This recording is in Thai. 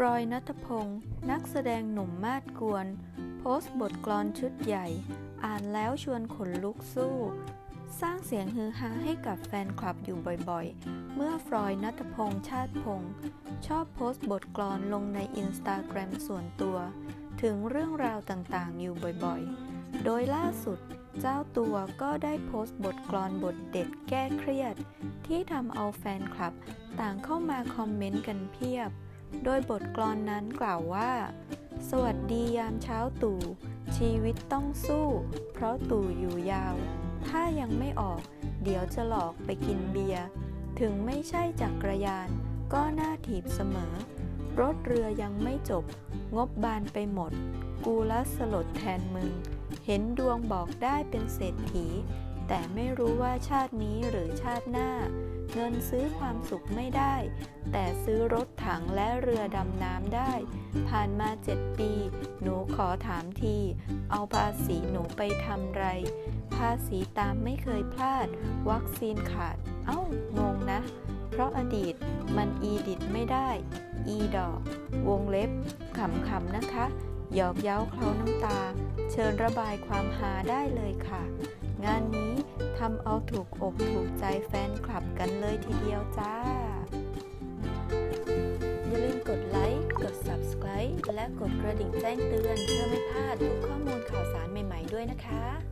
ฟรอยนัทพงศ์นักแสดงหนุ่มมาดกวน โพสต์บทกลอนชุดใหญ่ อ่านแล้วชวนขนลุกสู้ สร้างเสียงฮือฮาให้กับแฟนคลับอยู่บ่อยๆ เมื่อฟรอยนัทพงศ์ชาติพงศ์ชอบโพสต์บทกลอนลงในอินสตาแกรมส่วนตัว ถึงเรื่องราวต่างๆ อยู่บ่อยๆ โดยล่าสุดเจ้าตัวก็ได้โพสต์บทกลอนบทเด็ดแก้เครียด ที่ทำเอาแฟนคลับ ต่างเข้ามาคอมเมนต์กันเพียบ โดยบทกลอนนั้นกล่าวว่า สวัสดียามเช้าตู่ ชีวิตต้องสู้ เพราะตู่อยู่ยาว ถ้ายังไม่ออก เดี๋ยวจะหลอกไปกินเบียร์ ถึงไม่ใช่จักรยาน ก็หน่าถีบเสมอ รถเรือยังไม่จบ งบบานไปหมด กูละสลดแทนมึง เห็นดวงบอกได้เป็นเศรษฐี แต่ไม่รู้ว่าชาตินี้หรือชาติหน้า เงินซื้อความสุขไม่ได้ แต่ซื้อรถถังและเรือดำน้ำได้ ผ่านมาเจ็ดปี หนูขอถามที เอาภาษีหนูไปทำไร ภาษีตามไม่เคยพลาด วัคซีนขาด เอ้างงนะ เพราะอดีตมันอีดิตไม่ได้ อีดอก วงเล็บขำๆนะคะหยอกเย้าเคล้าน้ำตา เชิญระบายความฮาได้เลยค่ะ งานนี้ำเอาถูกอกถูกใจแฟนคลับกันเลยทีเดียวจ้า อย่าลืมกดไลค์ กด Subscribe และกดกระดิ่งแจ้งเตือนเพื่อไม่พลาดทุกข้อมูลข่าวสารใหม่ ๆ ด้วยนะคะ